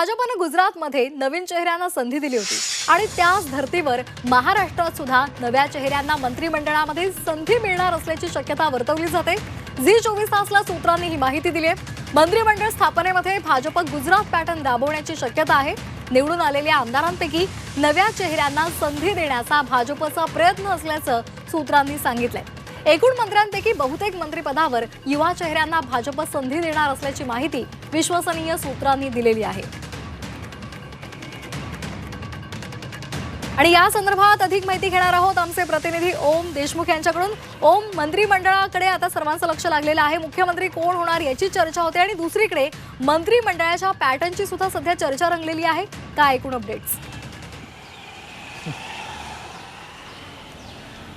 भाजपनं गुजरातमध्ये नवीन चेहऱ्यांना संधी दिली होती. आणि त्याच धर्तीवर महाराष्ट्रात सुद्धा नव्या चेहऱ्यांना मंत्रिमंडळामध्ये संधी मिळणार असल्याची शक्यता वर्तवली जाते. झी चोवीस तासला सूत्रांनी ही माहिती दिली आहे मंत्रिमंडळ स्थापनेमध्ये भाजप गुजरात पॅटर्न राबवण्याची शक्यता आहे. निवडून आलेल्या आमदारांपैकी नव्या चेहऱ्यांना संधी देण्याचा भाजपचा प्रयत्न असल्याचं सूत्रांनी सांगितलंय. एकूण मंत्र्यांपैकी बहुतेक मंत्रिपदावर युवा चेहऱ्यांना भाजप संधी देणार असल्याची माहिती विश्वसनीय सूत्रांनी दिलेली आहे. आणि या संदर्भात अधिक माहिती घेणार आहोत आमचे प्रतिनिधी ओम देशमुख यांच्याकडून. ओम मंत्रिमंडळाकडे आता सर्वांचं लक्ष लागलेलं आहे. मुख्यमंत्री कोण होणार याची चर्चा होते आणि दुसरीकडे मंत्रिमंडळाच्या पॅटर्नची सुद्धा सध्या चर्चा रंगलेली आहे. काय एकूण अपडेट्स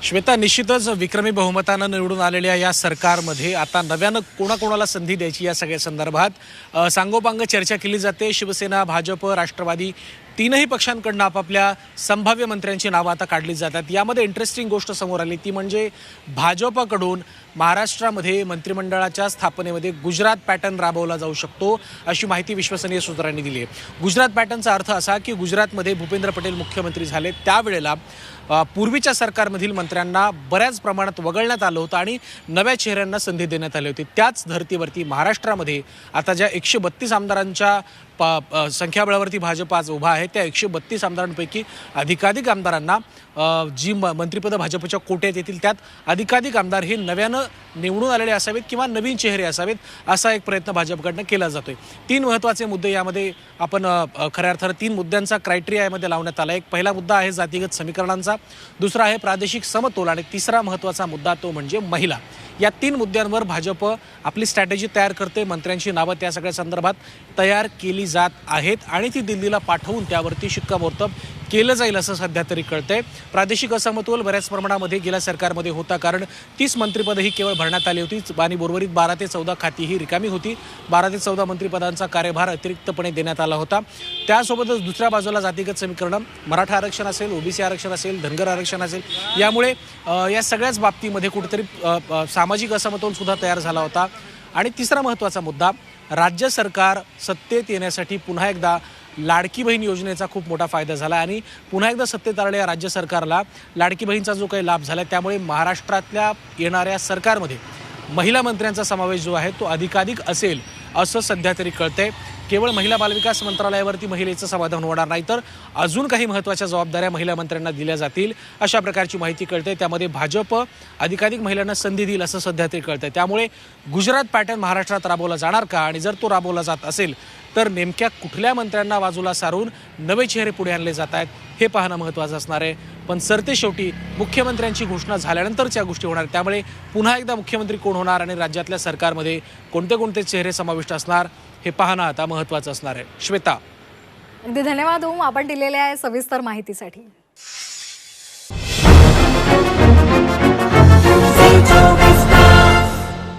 श्वेता निश्चितच विक्रमी बहुमतानं निवडून आलेल्या या सरकारमध्ये आता नव्यानं कोणाकोणाला संधी द्यायची या सगळ्या संदर्भात? सांगोपांग चर्चा केली जाते. शिवसेना भाजप राष्ट्रवादी तीनही पक्षांकडनं आपापल्या संभाव्य मंत्र्यांची नावं आता काढली जातात. यामध्ये इंटरेस्टिंग गोष्ट समोर आली. ती म्हणजे भाजपाकडून महाराष्ट्रामध्ये मंत्रिमंडळाच्या स्थापनेमध्ये गुजरात पॅटर्न राबवला जाऊ शकतो अशी माहिती विश्वसनीय सूत्रांनी दिली आहे. गुजरात पॅटर्नचा अर्थ असा की गुजरातमध्ये भूपेंद्र पटेल मुख्यमंत्री झाले. त्यावेळेला पूर्वीच्या सरकारमधील मंत्र्यांना बऱ्याच प्रमाणात वगळण्यात आलं होतं आणि नव्या चेहऱ्यांना संधी देण्यात आली होती. त्याच धर्तीवरती महाराष्ट्रामध्ये आता ज्या एकशे बत्तीस आमदारांच्या पा संख्याबळावरती भाजप आज उभा आहे. त्या एकशे बत्तीस आमदारांपैकी अधिकाधिक आमदारांना जी म मंत्रिपदं भाजपच्या कोट्यात येतील त्यात अधिकाधिक आमदार हे नव्यानं निवडून आलेले असावेत किंवा नवीन चेहरे असावेत असा एक प्रयत्न भाजपकडनं केला जातोय. तीन महत्त्वाचे मुद्दे यामध्ये आपण खऱ्या अर्थानं तीन मुद्द्यांचा क्रायटेरिया यामध्ये लावण्यात आला. एक पहिला मुद्दा आहे जातीगत समीकरणांचा. दुसरा आहे प्रादेशिक समतोल आणि तिसरा महत्त्वाचा मुद्दा तो म्हणजे महिला. या तीन मुद्द्यांवर भाजप आपली स्ट्रॅटेजी तयार करते मंत्र्यांची नावं त्या सगळ्या संदर्भात तयार केली जात आहेत आणि ती दिल्लीला पाठवून त्यावरती शिक्कामोर्तब केलं जाईल असं सध्या तरी कळतंय. प्रादेशिक असमतोल बऱ्याच प्रमाणामध्ये गेल्या सरकारमध्ये होता कारण तीस मंत्रिपदं ही केवळ भरण्यात आली होती. आणि उर्वरित बारा ते चौदा खाती ही रिकामी होती. बारा ते चौदा मंत्रिपदांचा कार्यभार अतिरिक्तपणे देण्यात आला होता. त्यासोबतच दुसऱ्या बाजूला जातीगत समीकरण. मराठा आरक्षण असेल ओबीसी आरक्षण असेल धनगर आरक्षण असेल यामुळे या सगळ्याच बाबतीमध्ये कुठेतरी सामाजिक असमतोल सुद्धा तयार झाला होता. आणि तिसरा महत्त्वाचा मुद्दा राज्य सरकार सत्तेत येण्यासाठी पुन्हा एकदा लाडकी बहीण योजनेचा खूप मोठा फायदा झाला आणि पुन्हा एकदा सत्तेत आलेल्या राज्य सरकारला लाडकी बहीणचा जो काही लाभ झाला त्यामुळे महाराष्ट्रातल्या येणाऱ्या सरकारमध्ये महिला मंत्र्यांचा समावेश जो आहे तो अधिकाधिक असेल असं सध्या तरी कळतंय. केवळ महिला बालविकास मंत्रालयावरती महिलेचं समाधान होणार नाही तर अजून काही महत्त्वाच्या जबाबदाऱ्या महिला मंत्र्यांना दिल्या जातील अशा प्रकारची माहिती कळते. त्यामध्ये भाजप अधिकाधिक महिलांना संधी देईल असं सध्या ते कळतं त्यामुळे गुजरात पॅटर्न महाराष्ट्रात राबवला जाणार का? आणि जर तो राबवला जात असेल तर नेमक्या कुठल्या मंत्र्यांना बाजूला सारून नवे चेहरे पुढे आणले जात आहेत हे पाहणं महत्त्वाचं असणार आहे. पण सरते शेवटी मुख्यमंत्र्यांची घोषणा झाल्यानंतरच्या गोष्टी होणार. त्यामुळे पुन्हा एकदा मुख्यमंत्री कोण होणार आणि राज्यातल्या सरकारमध्ये कोणते कोणते चेहरे समाविष्ट असणार? हे पाहणं आता महत्त्वाचं असणार आहे. श्वेता. अगदी धन्यवाद ओम. आपण दिलेल्या आहे सविस्तर माहितीसाठी.